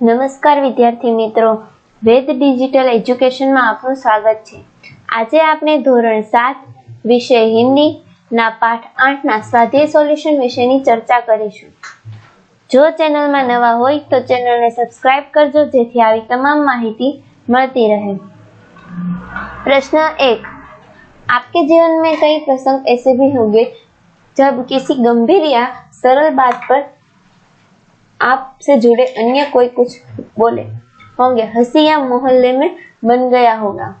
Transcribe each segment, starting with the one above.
નમસ્કાર વિદ્યાર્થી મિત્રો વેદ ડિજિટલ એજ્યુકેશનમાં આપનું સ્વાગત છે આજે આપણે ધોરણ સાત વિષય હિન્દી ના પાઠ આઠના સ્વાધ્યાય સોલ્યુશન વિશેની ચર્ચા કરીશું જો ચેનલમાં નવા હોય તો ચેનલને સબસ્ક્રાઇબ કરજો જેથી આવી તમામ માહિતી મળતી રહે प्रश्न एक आपके जीवन में कई प्रसंग ऐसे भी होंगे जब किसी गंभीर या सरल बात पर आपसे जुड़े अन्य कोई कुछ बोले, होंगे। हँसी या मोहल्ले में बन गया होगा।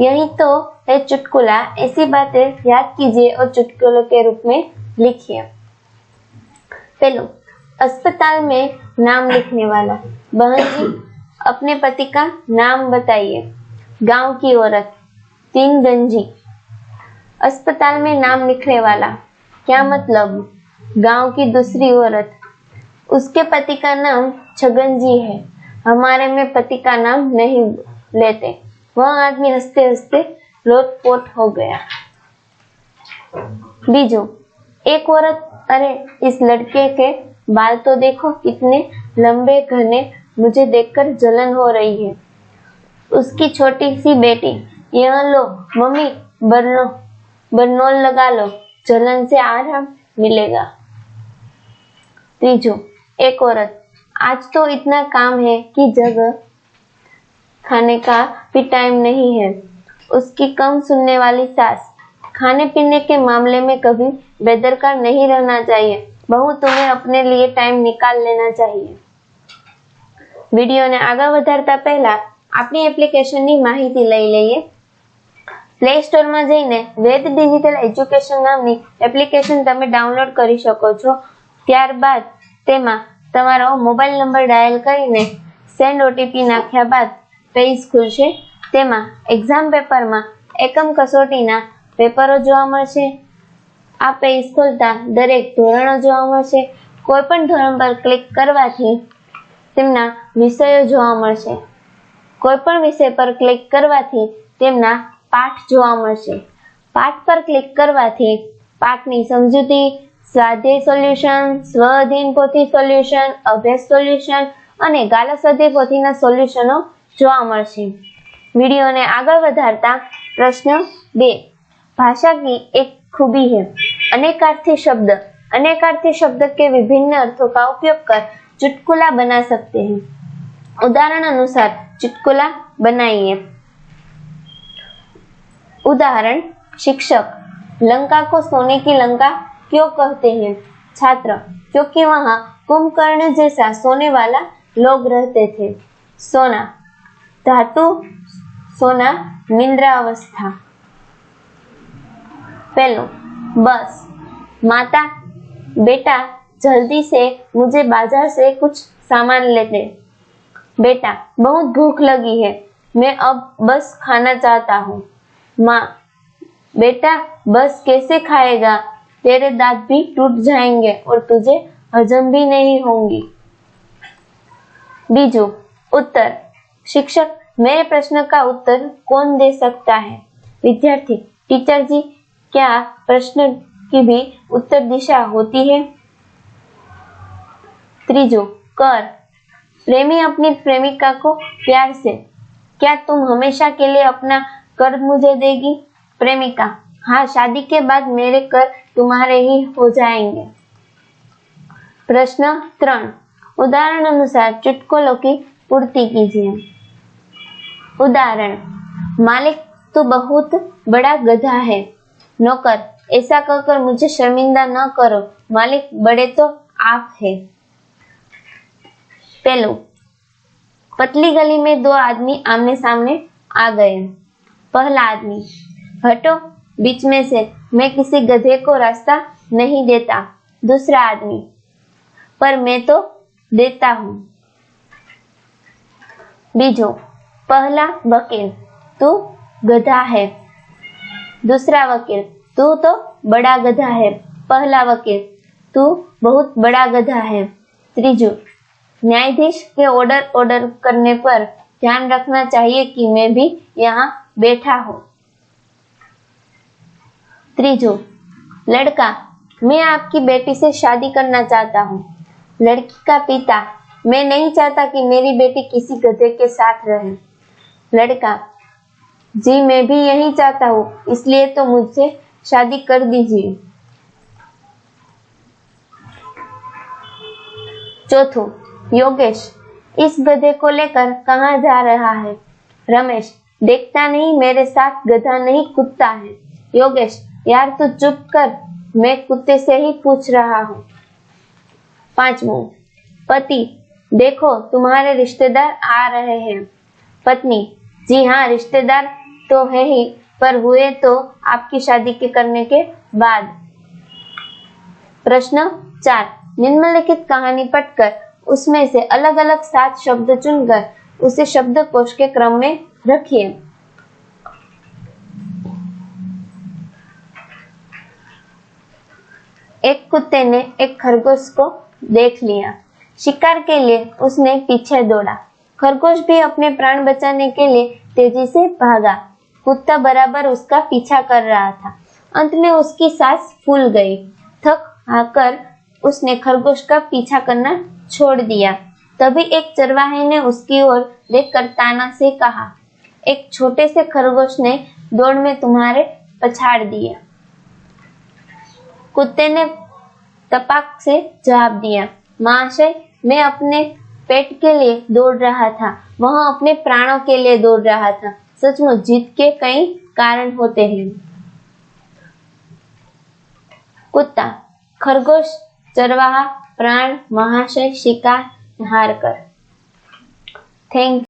यही तो है चुटकुला। ऐसी बातें याद कीजिए और चुटकुलों के रूप में लिखिए। पहलो, अस्पताल में नाम लिखने वाला। बहन जी, अपने पति का नाम बताइए। गाँव की औरत तीन गंजी अस्पताल में नाम लिखने वाला। क्या मतलब? गाँव की दूसरी औरत। उसके पति का नाम छगन जी है। हमारे में पति का नाम नहीं लेते। वह आदमी हँसते हँसते लोटपोट हो गया। बीजू, एक औरत, अरे, इस लड़के के बाल तो देखो कितने लंबे घने, मुझे देखकर जलन हो रही है। उसकी छोटी सी बेटी, यह लो, मम्मी, बरनो, बरनोल लगा लो, जलन से आराम मिलेगा। तीजू एक औरत आज तो इतना काम है कि जगह खाने का भी टाइम नहीं है उसकी कम सुनने वाली सास खाने पीने के मामले में कभी बेदरकार नहीं रहना चाहिए બહુ तुम्हें अपने लिए टाइम निकाल लेना चाहिए વિડીયોને આગળ વધારતા પહેલા આપણી એપ્લિકેશનની માહિતી લઈ લઈએ પ્લે સ્ટોરમાં જઈને વેદ ડિજિટલ એજ્યુકેશન નામની એપ્લિકેશન તમે ડાઉનલોડ કરી શકો છો ત્યારબાદ તેમાં તમારો મોબાઈલ નંબર ડાયલ કરીને સેન્ડ ઓટીપી નાખ્યા બાદ પેજ ખુલશે. તેમાં એક્ઝામ પેપરમાં એકમ કસોટીના પેપરો જોવા મળશે. આ પેજ ખોલતા દરેક ધોરણો જોવા મળશે. કોઈ પણ ધોરણ પર ક્લિક કરવાથી તેમના વિષયો જોવા મળશે. કોઈ પણ વિષય પર ક્લિક કરવાથી તેમના પાઠ જોવા મળશે. પાઠ પર ક્લિક કરવાથી પાઠની સમજૂતી સ્વાધ્યાય સોલ્યુશન સ્વ અધ્યયન પોથી સોલ્યુશન અભ્યાસ સોલ્યુશન અને ગાલા સ્વાધ્યાય પોથીના સોલ્યુશનો જોવા મળશે વિડીયોને આગળ વધારતા પ્રશ્ન બે भाषा की एक खूबी है अनेकार्थी शब्द अनेकार्थी शब्द के विभिन्न अर्थों का उपयोग कर चुटकुला बना सकते हैं उदाहरण अनुसार चुटकुला बनाइए उदाहरण शिक्षक लंका को सोने की लंका क्यों कहते हैं? छात्र, क्योंकि वहाँ कुंभकर्ण जैसा सोने वाला लोग रहते थे। सोना, धातु, सोना निंद्रावस्था। पहलो बस। माता, बेटा, जल्दी से मुझे बाज़ार से कुछ सामान लेते बेटा, बहुत भूख लगी है। मैं अब बस खाना चाहता हूँ। माँ, बेटा, बस कैसे खाएगा? तेरे दांत भी टूट जाएँगे और तुझे हजम भी नहीं होंगी। बीजू, उत्तर। शिक्षक, मेरे प्रश्न का उत्तर कौन दे सकता है? विद्यार्थी, टीचर जी, क्या प्रश्न की भी उत्तर दिशा होती है? त्रिजो, कर। प्रेमी अपनी प्रेमिका को प्यार से, क्या तुम हमेशा के लिए अपना कर मुझे देगी? प्रेमिका हाँ शादी के बाद मेरे कर तुम्हारे ही हो जाएँगे। प्रश्न त्रण। उदाहरण अनुसार चुटकुलों की पूर्ति कीजिए। उदाहरण, मालिक तो बहुत बड़ा गधा है। नौकर, ऐसा कहकर मुझे शर्मिंदा न करो। मालिक बड़े तो आप है। पहलो, पतली गली में दो आदमी आमने सामने आ गए। पहला आदमी, हटो बीच में से मैं किसी गधे को रास्ता नहीं देता, दूसरा आदमी। पर मैं तो देता हूँ। बीजो, पहला वकील, तू गधा है। दूसरा वकील, तू तो बड़ा गधा है। पहला वकील, तू बहुत बड़ा गधा है। त्रिजु, न्यायाधीश के ऑर्डर ऑर्डर करने पर ध्यान रखना चाहिए कि मैं भी यहाँ बैठा हूँ। त्रिजु, लड़का, मैं आपकी बेटी से शादी करना चाहता हूँ। लड़की का पिता, मैं नहीं चाहता कि मेरी बेटी किसी गधे के साथ रहे। लड़का, जी, मैं भी यही चाहता हूँ, इसलिए तो मुझसे शादी कर दीजिए। चौथो, योगेश, इस गधे को लेकर कहाँ जा रहा है? रमेश, देखता नहीं, मेरे साथ गधा नहीं कुत्ता है। योगेश यार तू चुप कर। मैं कुत्ते से ही पूछ रहा हूँ। पांचवो, पति, देखो तुम्हारे रिश्तेदार आ रहे हैं। पत्नी, जी हाँ रिश्तेदार तो है ही, पर हुए तो आपकी शादी के करने के बाद। प्रश्न चार, निम्नलिखित कहानी पढ़कर उसमें से अलग अलग सात शब्द चुनकर उसे शब्दकोश के क्रम में रखिए। एक कुत्ते ने एक खरगोश को देख लिया। शिकार के लिए उसने पीछे दौड़ा। खरगोश भी अपने प्राण बचाने के लिए तेज़ी से भागा। कुत्ता बराबर उसका पीछा कर रहा था। अंत में उसकी सांस फूल गई। थक आकर उसने खरगोश का पीछा करना छोड़ दिया। तभी एक चरवाहे ने उसकी ओर देखकर ताना से कहा, एक छोटे से खरगोश ने दौड़ में तुम्हारे पछाड़ दिया कुत्ते ने तपाक से जवाब दिया महाशय मैं अपने पेट के लिए दौड़ रहा था, वह अपने प्राणों के लिए दौड़ रहा था। सचमुच जीत के कई कारण होते हैं। कुत्ता, खरगोश, चरवाहा, प्राण, महाशय, शिकार हार कर थैंक